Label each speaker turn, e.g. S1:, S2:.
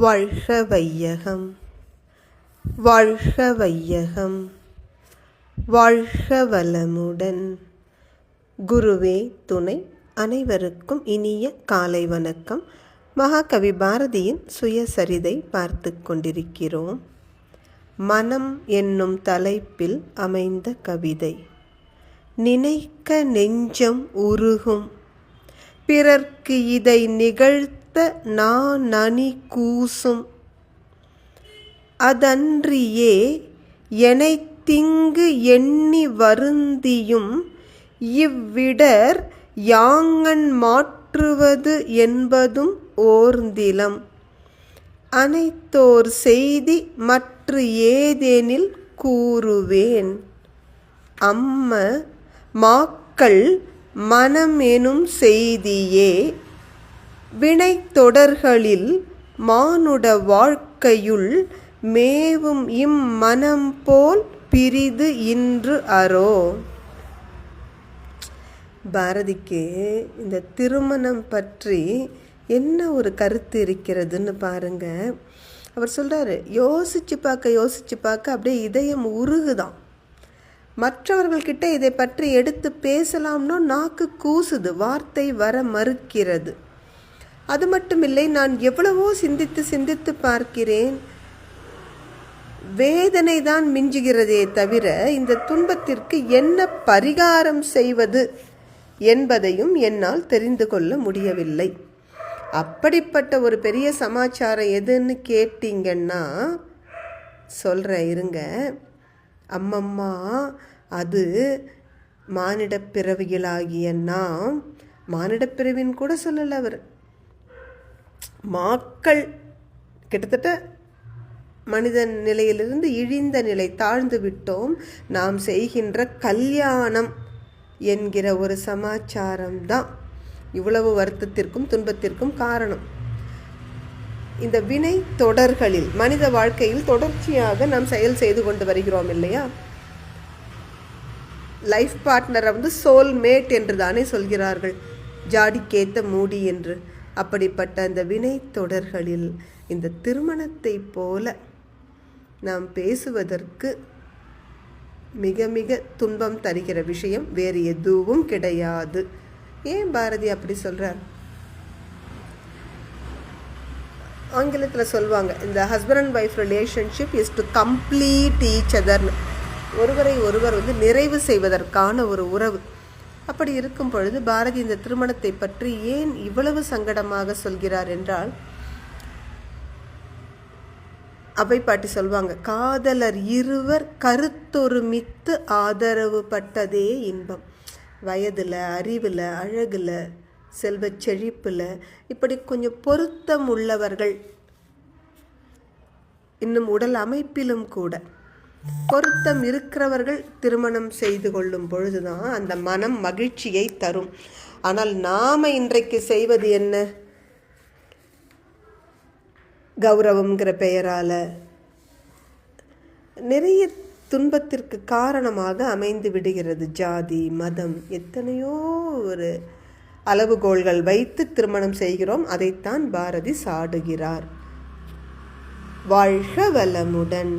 S1: வாழ்க வையகம் வாழ்க வையகம் வாழ்க வளமுடன் குருவே துணை அனைவருக்கும் இனிய காலை வணக்கம். மகாகவி பாரதியின் சுயசரிதை பார்த்து கொண்டிருக்கிறோம். மனம் என்னும் தலைப்பில் அமைந்த கவிதை. நினைக்க நெஞ்சம் உருகும். பிறர்க்கு இதை நிகழ்த்த நான் நனி கூசும். அதன்றியே திங்கு எண்ணி வருந்தியும் இவ்விடர் யாங்கன் மாற்றுவது என்பதும் ஓர்ந்திலம். அனைத்தோர் செய்தி மற்ற ஏதேனில் கூறுவேன். அம்ம மாக்கள் மனம் எனும் செய்தியே வினை தொடர்களில் மானுட வாழ்க்கையுள் மேவும் இம்மனம் போல் பிரிது இன்று அரோ பாரதிக்கு இந்த திருமணம் பற்றி என்ன ஒரு கருத்து இருக்கிறதுன்னு பாருங்க. அவர் சொல்கிறாரு யோசிச்சு பார்க்க யோசிச்சு பார்க்க அப்படியே இதயம் உருகுதான். மற்றவர்கள்கிட்ட இதை பற்றி எடுத்து பேசலாம்னா நாக்கு கூசுது வார்த்தை வர மறுக்கிறது. அது மட்டுமில்லை நான் எவ்வளவோ சிந்தித்து சிந்தித்து பார்க்கிறேன். வேதனை தான் மிஞ்சுகிறதே தவிர இந்த துன்பத்திற்கு என்ன பரிகாரம் செய்வது என்பதையும் என்னால் தெரிந்து கொள்ள முடியவில்லை. அப்படிப்பட்ட ஒரு பெரிய சமாச்சாரம் எதுன்னு கேட்டீங்கன்னா சொல்கிறேன் இருங்க. அம்மம்மா அது மானிடப் பிறவிகளாகிய நாம் மானிடப்பிறவின்னு கூட சொல்லலை அவர். மாக்கள் கிட்டத்தட்ட மனிதன் நிலையிலிருந்து இழிந்த நிலை தாழ்ந்து விட்டோம். நாம் செய்கின்ற கல்யாணம் என்கிற ஒரு சமாச்சாரம் தான். இவ்வளவு வருத்தத்திற்கும் துன்பத்திற்கும் காரணம். இந்த வினை தொடர்களில் மனித வாழ்க்கையில் தொடர்ச்சியாக நாம் செயல் செய்து கொண்டு வருகிறோம் இல்லையா? லைஃப் பார்ட்னரை வந்து சோல்மேட் என்று தானே சொல்கிறார்கள். ஜாடிக்கேத்த மூடி என்று. அப்படிப்பட்ட அந்த வினை தொடர்களில் இந்த திருமணத்தை போல நாம் பேசுவதற்கு மிக மிக துன்பம் தருகிற விஷயம் வேறு எதுவும் கிடையாது. ஏன் பாரதி அப்படி சொல்கிறார் ஆங்கிலத்தில் சொல்லுவாங்க இந்த husband and wife relationship is to complete each அதர்னு ஒருவரை ஒருவர் வந்து நிறைவு செய்வதற்கான ஒரு உறவு. அப்படி இருக்கும் பொழுது பாரதி இந்த திருமணத்தை பற்றி ஏன் இவ்வளவு சங்கடமாக சொல்கிறார் என்றால் அவை பாட்டி சொல்லுவாங்க காதலர் இருவர் கருத்தொருமித்து ஆதரவு பட்டதே இன்பம். வயதில் அறிவில் அழகில் செல்வ செழிப்பில் இப்படி கொஞ்சம் பொருத்தம் உள்ளவர்கள். இன்னும் உடல் அமைப்பிலும் கூட. பொருத்தம் இருக்கிறவர்கள் திருமணம் செய்து கொள்ளும் பொழுதுதான் அந்த மனம் மகிழ்ச்சியை தரும். ஆனால் நாம் இன்றைக்கு செய்வது என்ன? கௌரவம்ங்கிற பெயரால் நிறைய துன்பத்திற்கு காரணமாக அமைந்து விடுகிறது ஜாதி மதம். எத்தனையோ ஒரு அளவுகோள்கள் வைத்து திருமணம் செய்கிறோம். அதைத்தான் பாரதி சாடுகிறார். வாழ்க வளமுடன்.